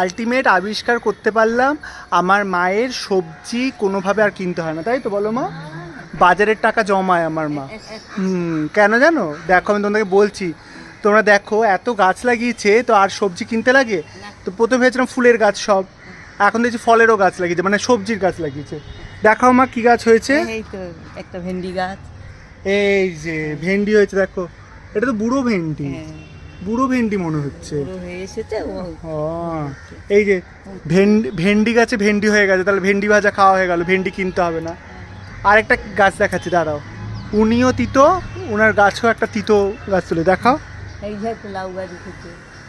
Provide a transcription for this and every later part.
Ultimate আবিষ্কার করতে পারলাম আমার মায়ের সবজি কোনোভাবে আর কিনতে হয় না তাই তো বলো মা? বাজারের টাকা জমায় আমার মা। হুম কেন জানো? দেখো আমি তোমাদেরকে বলছি তোমরা দেখো এত গাছ লাগিয়েছে তো আর সবজি কিনতে লাগে? তো প্রথমে ভেবেছিলাম ফুলের গাছ সব এখন দেখছি ফলেরও গাছ লাগিয়েছে মানে সবজির গাছ লাগিয়েছে। দেখো আমার কি গাছ হয়েছে? এই তো একটা ভেন্ডি গাছ। এই যে ভেন্ডি হয়েছে দেখো। এটা তো বুড়ো ভেন্ডি। হ্যাঁ, বুড়ো ভেন্ডি মনে হচ্ছে। হয়ে এই যে ভেন্ডি ভেন্ডি গাছে ভেন্ডি হয়ে গেছে তাহলে ভেন্ডি ভাজা খাওয়া হয়ে গেল ভেন্ডি কিনতে হবে না। আরেকটা গাছ দেখাচ্ছি দাঁড়াও। উনিও তিতো ওনার গাছও একটা তিতো গাছ তুলে দেখাও। এই যে লাউ গাছ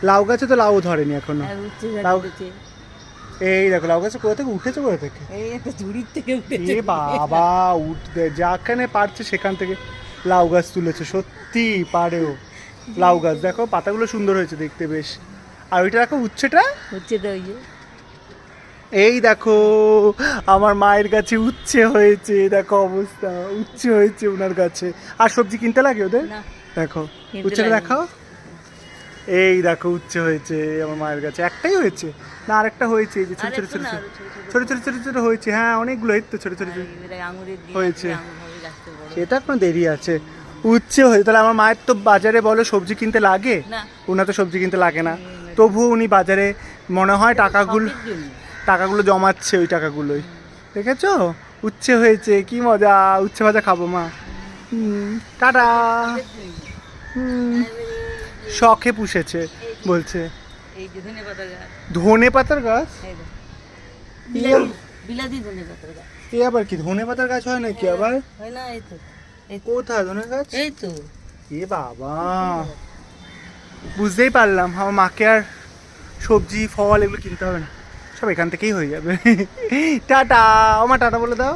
লাউ গাছে তো লাউ ধরেনি এখনও। লাউ উঠেছে। এই দেখো লাউ গাছে কোথা থেকে উঠেছে কোথা থেকে? ঝুড়ির থেকে উঠেছে। বাবা উঠতে যেখানে পারছে সেখান থেকে লাউ গাছ তুলেছে সত্যি পারেও। লাউ গাছ। দেখো পাতাগুলো সুন্দর হয়েছে দেখতে বেশ। আর ওইটা দেখো উচ্ছেটা? হচ্ছে তো ওই যে। এই দেখো আমার মায়ের কাছে উচ্ছে হয়েছে। দেখো অবস্থা উচ্ছে হয়েছে ওনার কাছে। আর সবজি কিনতে লাগে ওদের? দেখো উচ্ছেটা। দেখাও। এই দেখো উচ্ছে হয়েছে আমার মায়ের কাছে। একটাই হয়েছে? না আরেকটা হয়েছে এই যে ছোট ছোট ছোট ছোট ছোট ছোট। ছোট হয়েছে। হ্যাঁ অনেকগুলো তো ছোট ছোট দিয়ে হয়েছে। সেটা কোনো দেরি আছে। উচ্ছে হয়ে তাহলে আমার মায়ের তো বাজারে বলো সবজি কিনতে লাগে? না। ওনার তো সবজি কিনতে লাগে না। তবুও উনি বাজারে মনে হয় টাকাগুলো টাকাগুলো জমাচ্ছে ওই টাকাগুলোই। দেখেছ? উচ্ছে হয়েছে কি মজা উচ্ছে ভাজা খাব মা। টাটা। শখে পুষেছে বলছে। ধনে গাছ। পাতার গাছ? এ আবার কি ধনে পাতার গাছ হয় নাকি আবার? হয় না এই তো। কোথায়? গাছ এই তো। এ বাবা। বুঝতেই পারলাম আমার মাকে আর সবজি ফল এগুলো কিনতে হবে না। সব এখান থেকেই হয়ে যাবে। টাটা। আমার টাটা বলে দাও।